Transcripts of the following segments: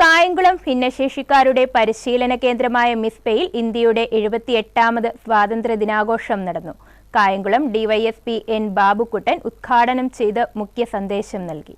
കായംകുളം ഭിന്നശേഷിക്കാരുടെ പരിശീലന കേന്ദ്രമായ മിസ്പയിൽ ഇന്ത്യയുടെ എഴുപത്തിയെട്ടാമത് സ്വാതന്ത്ര്യ ദിനാഘോഷം നടന്നു. കായംകുളം ഡിവൈഎസ്പി എൻ ബാബുക്കുട്ടൻ ഉദ്ഘാടനം ചെയ്ത് മുഖ്യ സന്ദേശം നൽകി.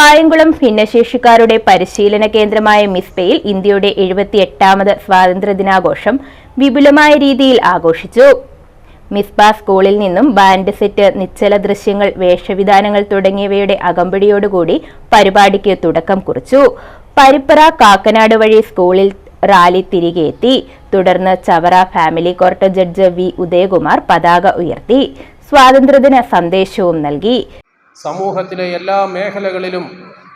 കായംകുളം ഭിന്നശേഷിക്കാരുടെ പരിശീലന കേന്ദ്രമായ മിസ്ബയിൽ ഇന്ത്യയുടെ എഴുപത്തിയെട്ടാമത് സ്വാതന്ത്ര്യ ദിനാഘോഷം വിപുലമായ രീതിയിൽ ആഘോഷിച്ചു. മിസ്ബ സ്കൂളിൽ നിന്നും ബാൻഡ് സെറ്റ് നിശ്ചല ദൃശ്യങ്ങൾ വേഷവിധാനങ്ങൾ തുടങ്ങിയവയുടെ അകമ്പടിയോടുകൂടി പരിപാടിക്ക് തുടക്കം കുറിച്ചു. പരിപ്പറ കാക്കനാട് വഴി സ്കൂളിൽ റാലി തിരികെ എത്തി. തുടർന്ന് Chavara family court judge V. Udayakumar പതാക ഉയർത്തി. സ്വാതന്ത്ര്യദിന സന്ദേശവും നൽകി. സമൂഹത്തിലെ എല്ലാ മേഖലകളിലും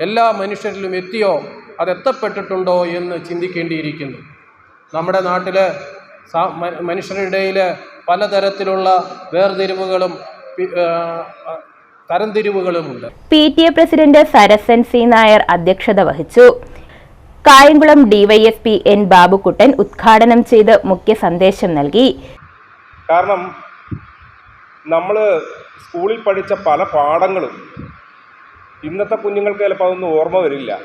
എല്ലാ മനുഷ്യരിലും എത്തിയോ അതെത്തപ്പെട്ടിട്ടുണ്ടോ എന്ന് ചിന്തിക്കേണ്ടിയിരിക്കുന്നു. നമ്മുടെ നാട്ടിൽ മനുഷ്യരുടെ ഇടയിൽ പലതരത്തിലുള്ള വേർതിരിവുകളും തരംതിരിവുകളുമുണ്ട്. P T A president Sarasan C Nair അധ്യക്ഷത വഹിച്ചു. കായംകുളം ഡിവൈഎസ്പി എൻ ബാബുക്കുട്ടൻ ഉദ്ഘാടനം ചെയ്ത് മുഖ്യ സന്ദേശം നൽകി. കാരണം നമ്മൾ സ്കൂളിൽ പഠിച്ച പല പാഠങ്ങളും ഇന്നത്തെ കുഞ്ഞുങ്ങൾക്ക് ചിലപ്പോൾ അതൊന്നും ഓർമ്മ വരില്ല.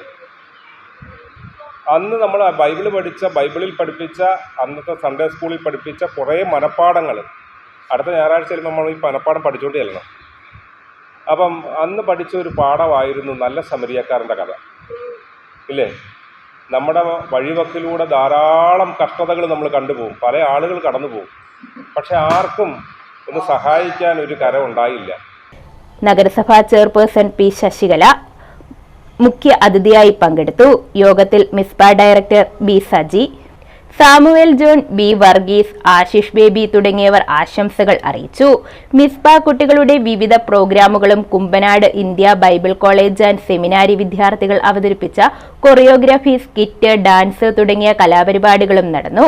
അന്ന് നമ്മൾ ബൈബിൾ പഠിച്ച ബൈബിളിൽ പഠിപ്പിച്ച അന്നത്തെ സൺഡേ സ്കൂളിൽ പഠിപ്പിച്ച കുറേ മനപ്പാഠങ്ങൾ. അടുത്ത ഞായറാഴ്ച നമ്മൾ ഈ മനപ്പാഠം പഠിച്ചുകൊണ്ട് ചെല്ലണം. അപ്പം അന്ന് പഠിച്ച ഒരു പാഠമായിരുന്നു നല്ല സമരിയക്കാരന്റെ കഥ. ഇല്ലേ? നമ്മുടെ വഴിവക്കിലൂടെ ധാരാളം കഷ്ടതകൾ നമ്മൾ കണ്ടുപോകും. പല ആളുകൾ കടന്നു പോകും പക്ഷെ ആർക്കും ഒന്ന് സഹായിക്കാൻ ഒരു കരം ഉണ്ടായില്ല. നഗരസഭാ ചെയർപേഴ്സൺ പി ശശികല മുഖ്യ അതിഥിയായി പങ്കെടുത്തു. യോഗത്തിൽ Misba director B Saji Samuel John B Varghese Ashish Baby തുടങ്ങിയവർ ആശംസകൾ അറിയിച്ചു. മിസ്ബ കുട്ടികളുടെ വിവിധ പ്രോഗ്രാമുകളും Kumbanad India Bible college and seminary വിദ്യാർത്ഥികൾ അവതരിപ്പിച്ച കൊറിയോഗ്രാഫി സ്കിറ്റ് ഡാൻസ് തുടങ്ങിയ കലാപരിപാടികളും നടന്നു.